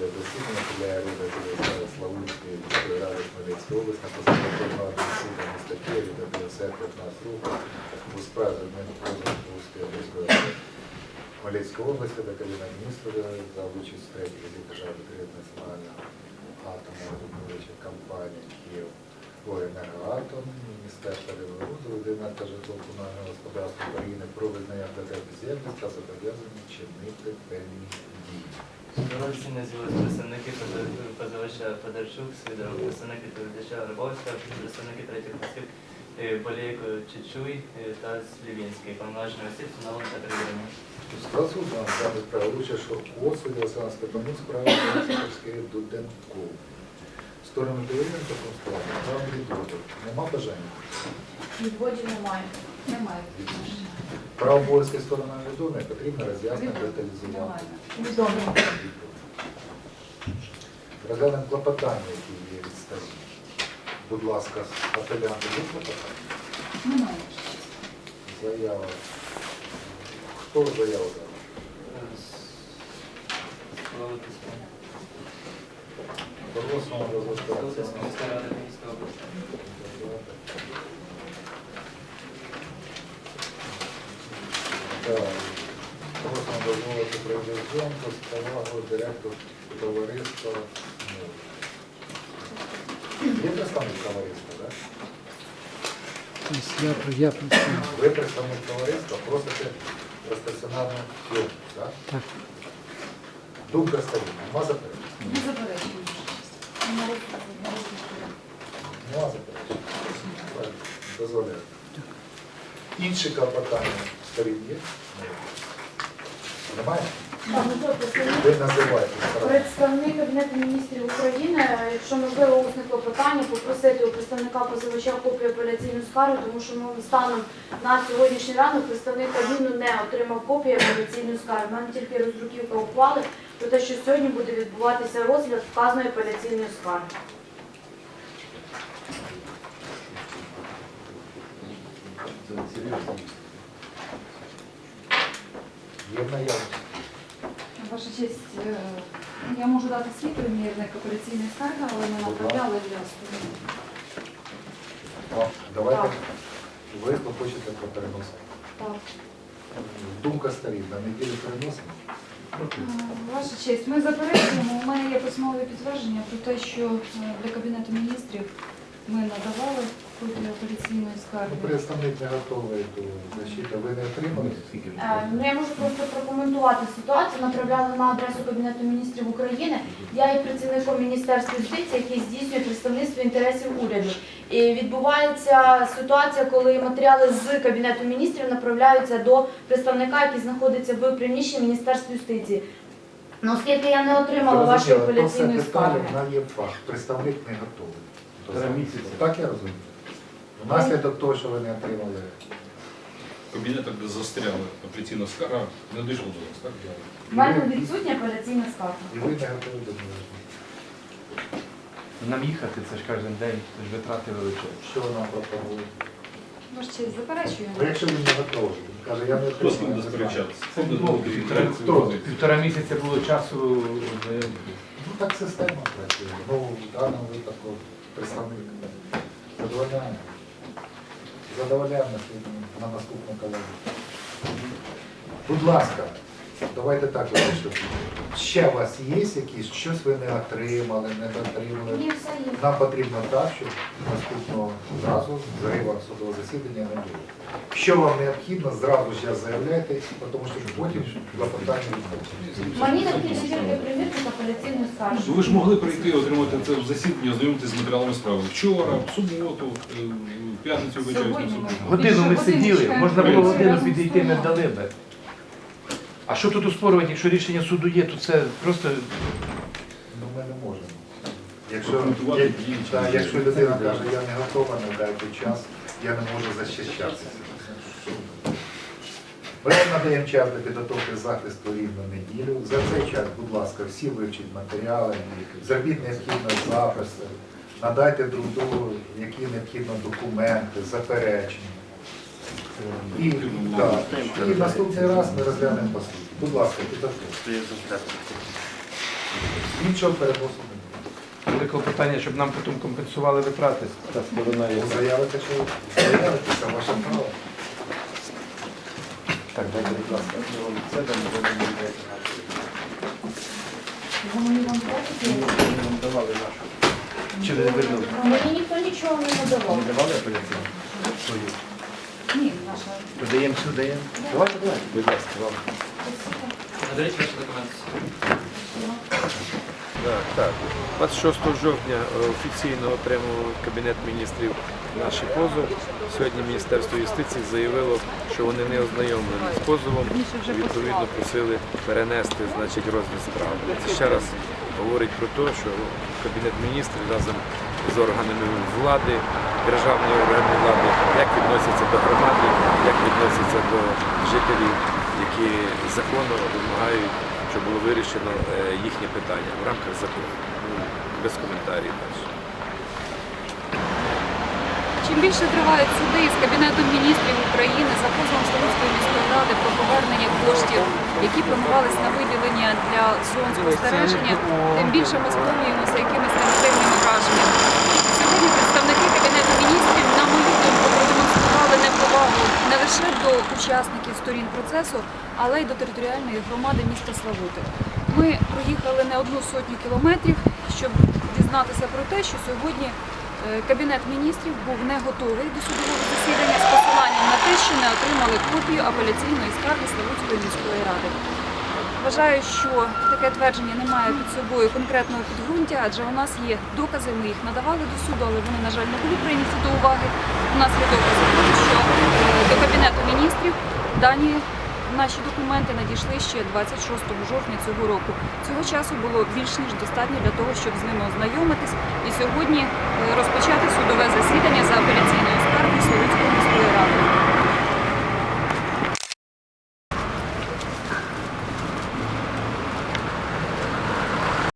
Ріда Білоцера Славутської міської ради Хмельницької області на посаду прокладу засідання статті Ріда Білоцер 15 року у справі адмінпозову міської ради Хмельницької області до Кабінету міністрів за участь третій візит держави підтримки національного відновлювача компанії Київ «Енергоатом», Міністерства Рівноводу, Єдиного та житлово-комунального господарства України про визнання ДТ бездіяльності та зобов'язання чинити певні дії. Дорожці з'явилися представники позивача Федорчук, Свідоров, представники відповідача Рибовська, представники третіх осіб е, Болейко Чечуй е, та Слівінський, повноважений осіб встановлено та перевірено. Стосовно взяти право участь, що осуд Олександр Степанюк справи Олександрівської Дуденко. Сторону довірення та конструктора. Вам відводу. Нема бажання? Відводів немає. Немає. Право обов'язки сторони відомі, потрібно роз'яснити деталізувати. Відомо. Розглянемо клопотання, які є від сторін. Будь ласка, апелянти є клопотання? Немає. Заява. Хто заяву дав? Дорослого розвитку. Так. Дозволити зйомку з повагою директор товариства. Є представник товариства, так? Я, я представив. Ви представник товариства, просите про стаціонарну зйомку, так? Так. Думка сторін, нема заперечень? Не заперечуємо. Нема заперечень. Дозволяю. Інші клопотання сторін є? Немає? Ну Ви називаєте. Представник Кабінету міністрів України, якщо можливо усне клопотання, попросити у представника позивача копію апеляційної скарги, тому що ну, станом на сьогоднішній ранок представник Кабміну не отримав копію апеляційної скарги. У мене тільки роздруківка ухвали про те, що сьогодні буде відбуватися розгляд вказаної апеляційної скарги. Є в наявності. Ваша честь, е, я можу дати свій примірник операційної скарги, але не направляли для. О, Давайте Так. ви хочете про переносити. Так. Думка сторін, на неділю переносимо. Е, Ваша честь, ми заперечуємо. У мене є письмове підтвердження про те, що е, для Кабінету міністрів ми надавали копію операційної Ну, скарги. представник не готовий до защити, ви не отримали? Е, Ну, я можу просто прокоментувати ситуацію. Направляли на адресу Кабінету міністрів України. Я є працівником Міністерства юстиції, який здійснює представництво інтересів уряду. І відбувається ситуація, коли матеріали з Кабінету міністрів направляються до представника, який знаходиться в приміщенні Міністерства юстиції. Ну, оскільки я не отримала вашої Зрозуміло, апеляційної питання, скарги. в нас є факт. Представник не готовий. Три місяці. Так я розумію. Внаслідок того, що ви не отримали. кабінетах, де застряла апеляційна скара, не дійшло до нас, так? У мене відсутня апеляційна скарга. І ви не готові до нього. Нам їхати, це ж кожен день, це ж витрати величезні. Що ви нам честь, заперечуємо. Ну, якщо він не готовий, він каже, я не Хто з отримав. ним не знаю. Це Хто? півтора місяця було часу. е, Ну так система працює. Ну, в даному випадку представник Задовольняємо. Задовольняємо на, наступну колегу. Будь ласка, давайте так вирішимо. Ще у вас є якісь, щось ви не отримали, не дотримали. Мені все є. Нам потрібно так, щоб наступного разу зрива судового засідання не було. Що вам необхідно, зразу ж заявляйте, тому що потім клопотання відбудеться. Мені необхідно тільки примірник апеляційної скарги. Ну, Ви ж могли прийти, отримати це в засідання, ознайомитися з матеріалами справи. Вчора, в суботу, е, в п'ятницю ввечері. Годину ми сиділи, можна було годину підійти, не дали би. А що тут оспорювати, якщо рішення суду є, то це просто Ну, ми не можемо. Якщо, Прокоментувати як- дії чи та, не якщо дії. людина каже, я не готова, не дайте час, я не можу захищатися. Ми вам надаємо час для підготовки захисту рівно неділю. За цей час, будь ласка, всі вивчіть матеріали, зробіть необхідні записи, надайте друг другу, які необхідно документи, заперечення. І, так, і наступний раз ми розглянемо по. Будь ласка, підготовте. Нічого буде. Буде клопотання, щоб нам потім компенсували витрати. Та сторона є. Заявите, що заявите, це ваше право. Так, дайте, будь ласка. Це нашу. Його мені вам платять? Ми вам давали нашу. Чи не вернули? Мені ніхто нічого не надавав. Не давали апеляційну? Свою. Додаємо сюди, даємо? Давайте, давайте. Будь ласка, вам. Наберіть ваші документи. Так, так. 26 жовтня е, офіційно отримав Кабінет міністрів наш позов. Сьогодні Міністерство юстиції заявило, що вони не ознайомлені з позовом. і, Відповідно, просили перенести значить, розгляд справи. Це ще раз говорить про те, що Кабінет міністрів разом з органами влади, державної органи влади, як відносяться до громади, як відносяться до жителів, які законно вимагають, щоб було вирішено е, їхнє питання в рамках закону. Ну, Без коментарів далі. Чим більше тривають суди з Кабінетом міністрів України за позовом Славутської міської ради про повернення коштів, які планувалися на виділення для зон спостереження, тим більше ми сповнюємося якимись негативними враженнями. Сьогодні представники Кабінету міністрів, на мою думку, продемонстрували неповагу не лише до учасників сторін процесу, але й до територіальної громади міста Славути. Ми проїхали не одну сотню кілометрів, щоб дізнатися про те, що сьогодні е, Кабінет міністрів був не готовий до судового засідання з посиланням на те, що не отримали копію апеляційної скарги Славутської міської ради. Вважаю, що таке твердження не має під собою конкретного підґрунтя, адже у нас є докази, ми їх надавали до суду, але вони, на жаль, не були прийняті до уваги. У нас є докази, що е, до Кабінету міністрів дані наші документи надійшли ще 26 жовтня цього року. Цього часу було більш ніж достатньо для того, щоб з ними ознайомитись і сьогодні е, розпочати судове засідання за апеляційною скаргою Словицької міської ради.